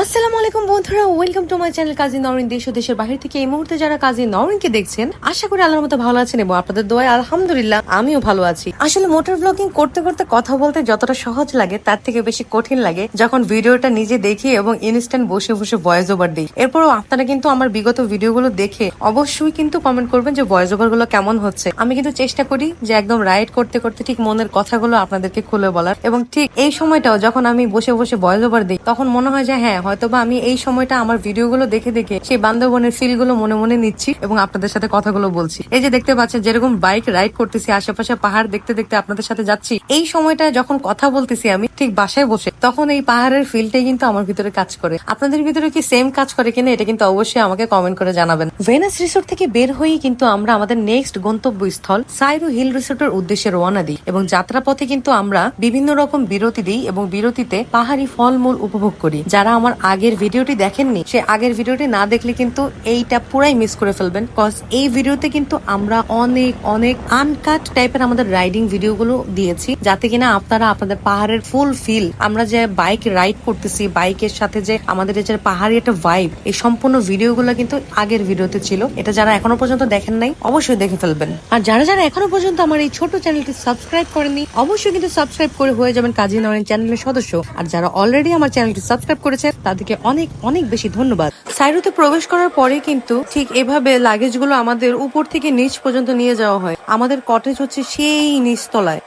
আসসালামু আলাইকুম বন্ধুরা welcome to my channel Kazi Noreen দেশ ও দেশের বাহির থেকে এই মুহূর্তে যারা কাজী নরিনকে দেখছেন, আশা করি আল্লাহর মতো ভালো আছেন এবং আপনাদের দোয়ায় আলহামদুলিল্লাহ আমিও ভালো আছি। আসলে মোটর ব্লগিং করতে করতে কথা বলতে যতটা সহজ লাগে, তার থেকে বেশি কঠিন লাগে যখন ভিডিওটা নিজে দেখি এবং ইনস্ট্যান্ট বসে বসে ভয়েস ওভার দিই। এরপরও আপনারা কিন্তু আমার বিগত ভিডিওগুলো দেখে অবশ্যই কিন্তু কমেন্ট করবেন যে ভয়েস ওভারগুলো কেমন হচ্ছে। আমি কিন্তু চেষ্টা করি যে একদম রাইড করতে করতে ঠিক মনের কথাগুলো আপনাদেরকে খুলে বলার এবং ঠিক এই সময়টাও যখন আমি বসে বসে ভয়েস ওভার দিই, তখন মনে হয় যে হ্যাঁ হয়তোবা আমি এই সময়টা আমার ভিডিওগুলো দেখে দেখে সেই বান্ধবনের ফিলগুলো মনে মনে নিচ্ছি এবং আপনাদের সাথে কথাগুলো বলছি। এই যে দেখতে পাচ্ছেন, যেরকম বাইক রাইড করতেছি, আশেপাশে পাহাড় দেখতে দেখতে আপনাদের সাথে যাচ্ছি, এই সময়টা যখন কথা বলতেছি আমি, ঠিক বাসায় বসে, তখন এই পাহাড়ের ফিলটাই কিন্তু আমার ভিতরে কাজ করে। আপনাদের ভিতরে কি সেম কাজ করে কিনা, এটা কিন্তু অবশ্যই আমাকে কমেন্ট করে জানাবেন। ভেনাস রিসোর্ট থেকে বের হয়েই কিন্তু আমরা আমাদের নেক্সট গন্তব্যস্থল সাইরু হিল রিসোর্টের উদ্দেশ্যে রওনা দিই এবং যাত্রাপথে কিন্তু আমরা বিভিন্ন রকম বিরতি দিই এবং বিরতিতে পাহাড়ি ফলমূল উপভোগ করি। যারা আমার আগের ভিডিওটি দেখেননি, সে আগের ভিডিওটি না দেখলে কিন্তু এইটা পুরাই মিস করে ফেলবেন। কজ এই ভিডিওতে কিন্তু আমরা অনেক অনেক আনকাট টাইপের আমাদের রাইডিং ভিডিওগুলো দিয়েছি, যাতে কিনা আপনারা আপনাদের পাহাড়ের ফুল ফিল আমরা যে বাইক রাইড করতেছি বাইকের সাথে যে আমাদের যে পাহাড়ি একটা ভাইব এই সম্পূর্ণ ভিডিওগুলো কিন্তু আগের ভিডিওতে ছিল। এটা যারা এখনও পর্যন্ত দেখেন নাই, অবশ্যই দেখে ফেলবেন। আর যারা যারা এখনও পর্যন্ত আমার এই ছোট চ্যানেলটি সাবস্ক্রাইব করেনি অবশ্যই কিন্তু সাবস্ক্রাইব করে হয়ে যাবেন কাজী নরেন চ্যানেলের সদস্য। আর যারা অলরেডি আমার চ্যানেলটি সাবস্ক্রাইব করেছে তাদেরকে অনেক অনেক বেশি ধন্যবাদ। সাইরোতে প্রবেশ করার পরে কিন্তু ঠিক এভাবে লাগেজগুলো আমাদের উপর থেকে নিচ পর্যন্ত নিয়ে যাওয়া হয়। আমাদের কটেজ হচ্ছে সেই নিচতলায়।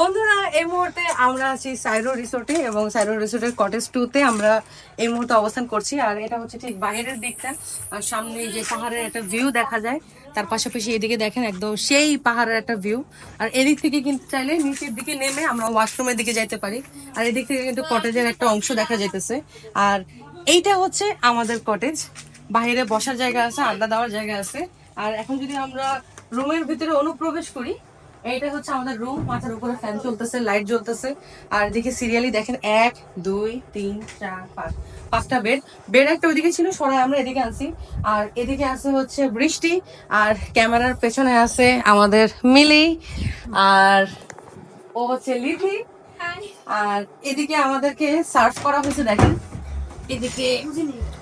বন্ধুরা, এই মুহূর্তে আমরা আছি সাইরো রিসোর্টে এবং সাইরো রিসোর্টের কটেজ টু তে আমরা এই মুহূর্তে অবস্থান করছি। আর এটা হচ্ছে ঠিক বাইরের দিকটা। আর সামনে যে পাহাড়ের একটা ভিউ দেখা যায়, তার পাশাপাশি এদিকে দেখেন একদম সেই পাহাড়ের একটা ভিউ আর এদিক থেকে কিন্তু চাইলে নিচের দিকে নেমে আমরা ওয়াশরুমের দিকে যাইতে পারি। আর এদিক থেকে কিন্তু কটেজের একটা অংশ দেখা যাইতেছে। আর এইটা হচ্ছে আমাদের কটেজ বাইরে বসার জায়গা আছে, আড্ডা দেওয়ার জায়গা আছে। আর এখন যদি আমরা রুমের ভিতরে অনুপ্রবেশ করি এইটা হচ্ছে আমাদের রুম মাথার উপরে ফ্যান চলতেছে লাইট জ্বলতেছে। আর এদিকে সিরিয়ালি দেখেন এক দুই তিন চার পাঁচ। পাঁচটা বেড বেড একটা ওইদিকে ছিল সরাই আমরা এদিকে আনছি। আর এদিকে আছে হচ্ছে বৃষ্টি আর ক্যামেরার পেছনে আছে আমাদের মিলি আর ও হচ্ছে লিথি আর এদিকে আমাদেরকে সার্ভ করা হয়েছে দেখেন। এদিকে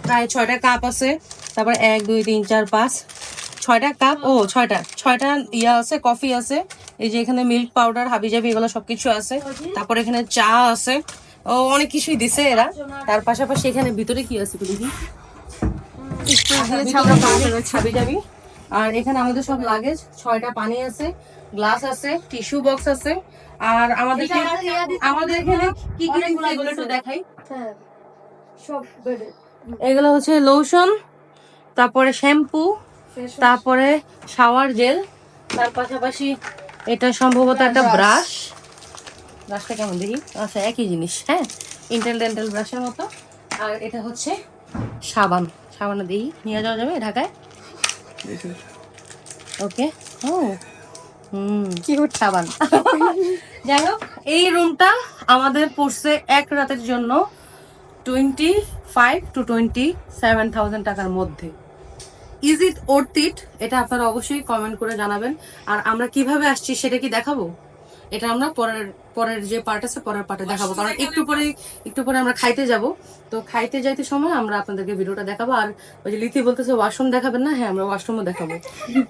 প্রায় ছয়টা কাপ আছে। তারপর এক দুই তিন চার পাঁচ। ছয়টা কাপ ও ছয়টা। ছয়টা ইয়া আছে কফি আছে। এই যে এখানে মিল্ক পাউডার হাবিজাবি এগুলো সবকিছু আছে। তারপর এখানে চা আছে। ও অনেক কিছুই দিছে এরা। তার পাশাপাশি এখানে ভিতরে কি আছে দেখি। হাবিজাবি। আর এখানে আমাদের সব লাগেজ ছয়টা পানি আছে গ্লাস আছে টিস্যু বক্স আছে। আর আমাদের আমাদের এখানে কি কি এগুলো একটু দেখাই। এগুলো হচ্ছে লোশন তারপরে শ্যাম্পু তারপরে শাওয়ার জেল তার পাশাপাশি এটা সম্ভবত একটা ব্রাশ ব্রাশটা কেমন দেখি? আচ্ছা একই জিনিস হ্যাঁ? ইন্টেল ডেন্টাল ব্রাশের মতো। আর এটা হচ্ছে সাবান। সাবানও দিই নিয়ে যাওয়া যাবে ঢাকায়? ওকে। ও হুম কিউট সাবান। যাই হোক এই রুমটা আমাদের পড়ছে এক রাতের জন্য twenty five to twenty seven thousand টাকার মধ্যে। ইজ ইট ওর্থ ইট এটা আপনারা অবশ্যই কমেন্ট করে জানাবেন। আর আমরা কীভাবে আসছি সেটা কি দেখাবো? এটা আমরা পরের পরের যে পার্ট আছে পরের পার্টে দেখাবো। কারণ একটু পরে একটু পরে আমরা খাইতে যাব। তো খাইতে যাইতে সময় আমরা আপনাদেরকে ভিডিওটা দেখাবো। আর ওই যে লিথি বলতেছে ওয়াশরুম দেখাবেন না? হ্যাঁ আমরা ওয়াশরুমও দেখাবো।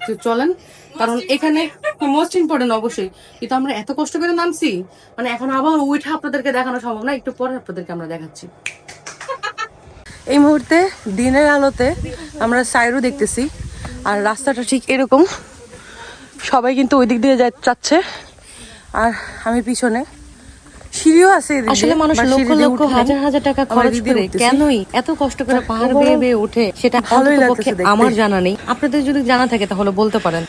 তো চলেন। কারণ এখানে মোস্ট ইম্পর্টেন্ট অবশ্যই। কিন্তু আমরা এত কষ্ট করে নামছি মানে এখন আবার উইঠা আপনাদেরকে দেখানো সম্ভব না। একটু পরে আপনাদেরকে আমরা দেখাচ্ছি। এই মুহূর্তে দিনের আলোতে আমরা সাইরু দেখতেছি আর রাস্তাটা ঠিক এরকম। সবাই কিন্তু ওই দিক দিয়ে যা- যাচ্ছে। আর আমি পিছনে সিঁড়িও আছে আসলে মানুষ লক্ষ লক্ষ হাজার হাজার টাকা খরচ করে কেনই এত কষ্ট করে পাহাড় বেয়ে বেয়ে উঠে? সেটা আমার জানা নেই। আপনাদের যদি জানা থাকে তাহলে বলতে পারেন।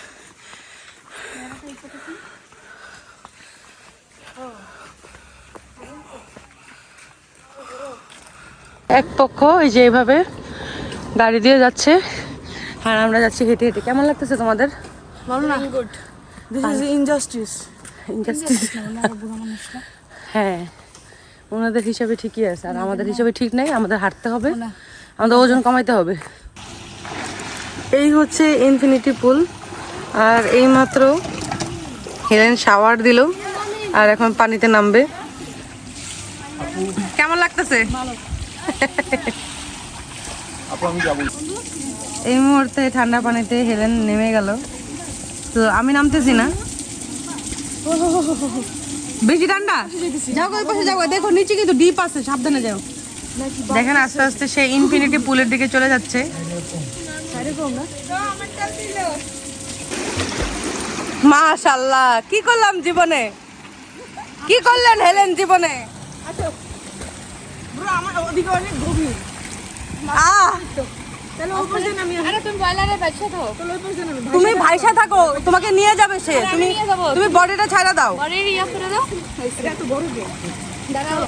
এক পক্ষ এই যে এইভাবে গাড়ি দিয়ে যাচ্ছে। আর আমরা যাচ্ছি হেঁটে হেঁটে। কেমন লাগতেছে তোমাদের? ভালো না? Good this is injustice Injustice. হ্যাঁ। ওনাদের হিসাবে ঠিকই আছে। আর আমাদের হিসাবে ঠিক নাই আমাদের হাঁটতে হবে। আমাদের ওজন কমাইতে হবে। এই হচ্ছে ইনফিনিটি পুল আর এই মাত্র হেলেন শাওয়ার দিল আর এখন পানিতে নামবে। কেমন লাগতেছে? যাব এই মুহূর্তে ঠান্ডা পানিতে হেলেন নেমে গেল। তো আমি নামতেছি না। বেশি ঠান্ডা? যাও ওই পাশে, যাও দেখো, নিচে কিন্তু ডিপ আছে, সাবধানে যাও। দেখেন, আস্তে আস্তে সে ইনফিনিটি পুলের দিকে চলে যাচ্ছে। মাশাল্লাহ, কি করলাম জীবনে? কি করলেন হেলেন জীবনে? ব্রো আমার ওদিকে অনেক গভীর। তুমি ভাইসা থাকো তোমাকে নিয়ে যাবে সে। তুমি নিয়ে যাব। তুমি বডিটা ছাড়া দাও। বাড়ির ইয়া করে দাও। এটা তো বড় গে দাঁড়াও।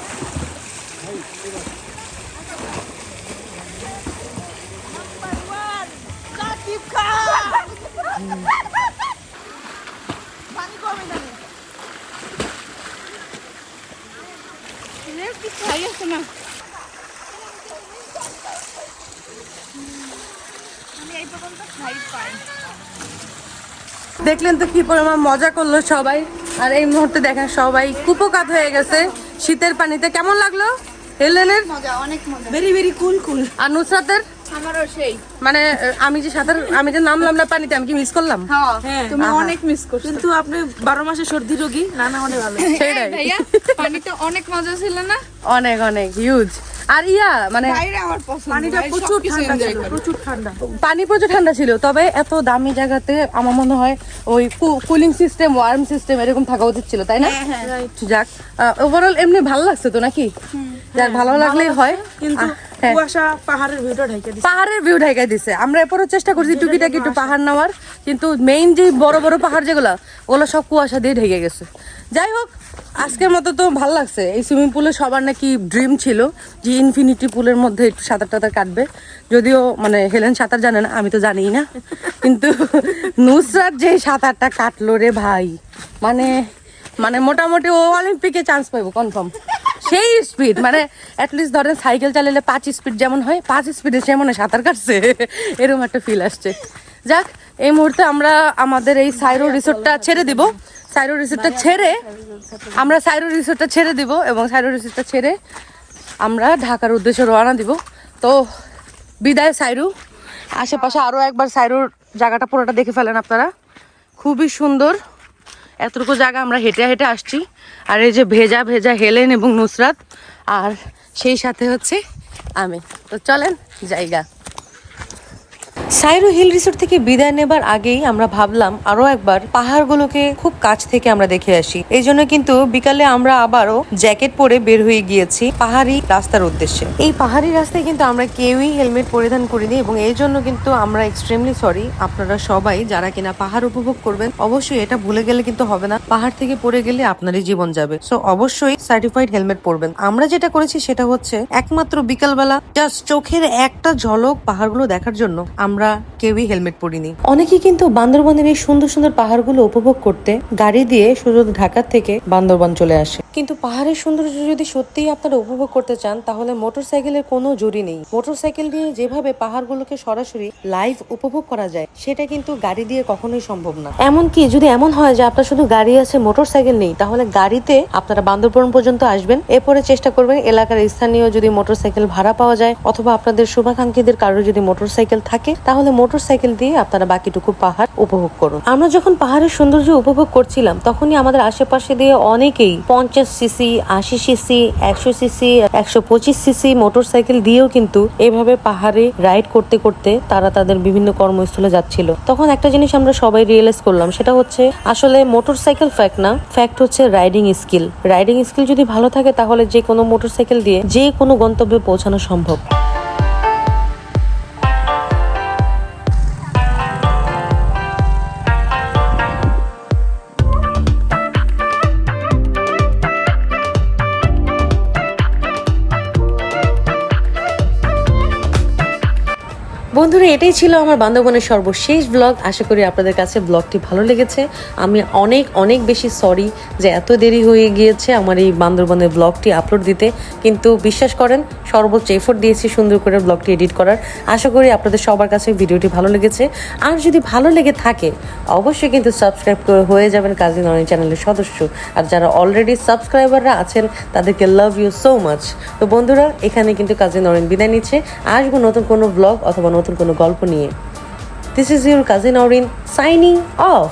খাই আছে না আমি এই পর্যন্ত খাই পাই দেখলেন তো কি পরিমাণ মজা করল সবাই। আর এই মুহূর্তে দেখেন সবাই কুপোকাত হয়ে গেছে। শীতের পানিতে কেমন লাগল? হেলেনের? মজা অনেক মজা। ভেরি ভেরি কুল কুল আর নুসরাতের? আমারও সেই। মানে আমি যে সাঁতার আমি যে নামলাম না পানিতে আমি কি মিস করলাম? হ্যাঁ তুমি অনেক মিস করছ। কিন্তু আপনি বারো মাসে সর্দি রোগী না না অনেক ভালো। সেটাই। পানিতে অনেক মজা ছিল না? অনেক অনেক হিউজ আর ইয়া মানে বাইরে আমার পছন্দ পানিটা প্রচুর ঠান্ডা ছিল প্রচুর ঠান্ডা। পানি প্রচুর ঠান্ডা ছিল তবে এত দামি জায়গাতে আমার মনে হয় ওই কুলিং সিস্টেম ওয়ার্ম সিস্টেম এরকম থাকা উচিত ছিল তাই না? যাক ওভারঅল এমনি ভালো লাগছে তো নাকি? যাক ভালো লাগলেই হয়। কিন্তু আহ, হ্যাঁ। কুয়াশা পাহাড়ের ভিউ ঢাকাই দিছে। আমরা এরপরও চেষ্টা করছি টুকিটাকি একটু পাহাড় নেওয়ার কিন্তু মেইন যে বড় বড় পাহাড় যেগুলো ওগুলো সব কুয়াশা দিয়ে ঢেকে গেছে। যাই হোক আজকের মতো তো ভালো লাগছে। এই সুইমিং পুলে সবার নাকি ড্রিম ছিল যে ইনফিনিটি পুলের মধ্যে একটু সাঁতার টাতার কাটবে। যদিও মানে হেলেন সাঁতার জানে না, আমি তো জানিই না। কিন্তু নুসরাত যে সাঁতারটা কাটলো রে ভাই মানে মানে মোটামুটি ও অলিম্পিকে চান্স পাইবো কনফার্ম সেই স্পিড মানে অ্যাটলিস্ট ধরেন সাইকেল চালালে পাঁচ স্পিড যেমন হয়, পাঁচ স্পিডে সে মনে সাঁতার কাটছে। এরকম একটা ফিল আসছে। যাক, এই মুহূর্তে আমরা আমাদের এই সাইরো রিসোর্টটা ছেড়ে দিব। সাইরো রিসোর্টটা ছেড়ে আমরা সাইরো রিসোর্টটা ছেড়ে দিব এবং সাইরো রিসোর্টটা ছেড়ে আমরা ঢাকার উদ্দেশ্যে রওনা দিব। তো বিদায় সাইরু। আশেপাশে আরও একবার সাইরুর জায়গাটা পুরোটা দেখে ফেলেন আপনারা। খুবই সুন্দর। এতটুকু জায়গা আমরা হেঁটে হেঁটে আসছি। আর এই যে ভেজা ভেজা হেলেন এবং নুসরাত, আর সেই সাথে হচ্ছে আমি। তো চলেন, জায়গা। সাইরো হিল রিসোর্ট থেকে বিদায় নেবার আগেই আমরা ভাবলাম আরও একবার পাহাড়গুলোকে খুব কাছ থেকে আমরা দেখে আসি। এই জন্য কিন্তু বিকালে আমরা আবারও জ্যাকেট পরে বের হয়ে গিয়েছি পাহাড়ি রাস্তার উদ্দেশ্যে। এই পাহাড়ি রাস্তায় কিন্তু আমরা কেউই হেলমেট পরিধান করিনি এবং এই জন্য কিন্তু আমরা এক্সট্রিমলি সরি আপনারা সবাই যারা কিনা পাহাড় উপভোগ করবেন, অবশ্যই এটা ভুলে গেলে কিন্তু হবে না। পাহাড় থেকে পড়ে গেলে আপনারই জীবন যাবে। সো অবশ্যই সার্টিফাইড হেলমেট পরবেন। আমরা যেটা করেছি সেটা হচ্ছে একমাত্র বিকালবেলা জাস্ট চোখের একটা ঝলক পাহাড়গুলো দেখার জন্য আমরা কেউই হেলমেট পরিনি। অনেকেই কিন্তু বান্দরবনের এই সুন্দর সুন্দর পাহাড়গুলো উপভোগ করতে গাড়ি দিয়ে শুধু ঢাকা থেকে বান্দরবন চলে আসে। কিন্তু পাহাড়ের সৌন্দর্য যদি সত্যিই আপনারা উপভোগ করতে চান তাহলে মোটরসাইকেলের কোনো জুড়ি নেই। মোটরসাইকেল দিয়ে যেভাবে পাহাড়গুলোকে সরাসরি লাইভ উপভোগ করা যায় সেটা কিন্তু গাড়ি দিয়ে কখনোই সম্ভব না। এমনকি যদি এমন হয় যে আপনার শুধু গাড়ি আছে মোটরসাইকেল নেই তাহলে গাড়িতে আপনারা বান্দরবন পর্যন্ত আসবেন। এরপরে চেষ্টা করবেন এলাকার স্থানীয় যদি মোটরসাইকেল ভাড়া পাওয়া যায় অথবা আপনাদের শুভাকাঙ্ক্ষীদের কারও যদি মোটরসাইকেল থাকে তাহলে মোটরসাইকেল দিয়ে আপনারা বাকিটুকু পাহাড় উপভোগ করুন। আমরা যখন পাহাড়ের সৌন্দর্য উপভোগ করছিলাম, তখনই আমাদের আশেপাশে দিয়ে অনেকেই পঞ্চাশ সিসি আশি সিসি একশো সিসি একশো পঁচিশ সিসি মোটরসাইকেল দিয়েও কিন্তু এভাবে পাহাড়ে রাইড করতে করতে তারা তাদের বিভিন্ন কর্মস্থলে যাচ্ছিল। তখন একটা জিনিস আমরা সবাই রিয়েলাইজ করলাম, সেটা হচ্ছে আসলে মোটরসাইকেল ফ্যাক্ট না ফ্যাক্ট হচ্ছে রাইডিং স্কিল রাইডিং স্কিল যদি ভালো থাকে, তাহলে যে কোনো মোটরসাইকেল দিয়ে যে কোনো গন্তব্যে পৌঁছানো সম্ভব। বন্ধুরা, এটাই ছিল আমার বান্ধবনের সর্বশেষ ব্লগ আশা করি আপনাদের কাছে ব্লগটি ভালো লেগেছে। আমি অনেক অনেক বেশি সরি যে এত দেরি হয়ে গিয়েছে আমার এই বান্দরবনের ব্লগটি আপলোড দিতে। কিন্তু বিশ্বাস করেন, সর্বোচ্চ এফোর্ট দিয়েছি সুন্দর করে ব্লগটি এডিট করার। আশা করি আপনাদের সবার কাছে ভিডিওটি ভালো লেগেছে। আর যদি ভালো লেগে থাকে, অবশ্যই কিন্তু সাবস্ক্রাইব করে হয়ে যাবেন কাজী নয়ন চ্যানেলের সদস্য। আর যারা অলরেডি সাবস্ক্রাইবাররা আছেন, তাদেরকে লাভ ইউ সো মাচ তো বন্ধুরা, এখানে কিন্তু কাজী নরেন বিদায় নিচ্ছে। আসব নতুন কোনো ব্লগ অথবা নতুন কোনো গল্প নিয়ে। This is your cousin Orin signing off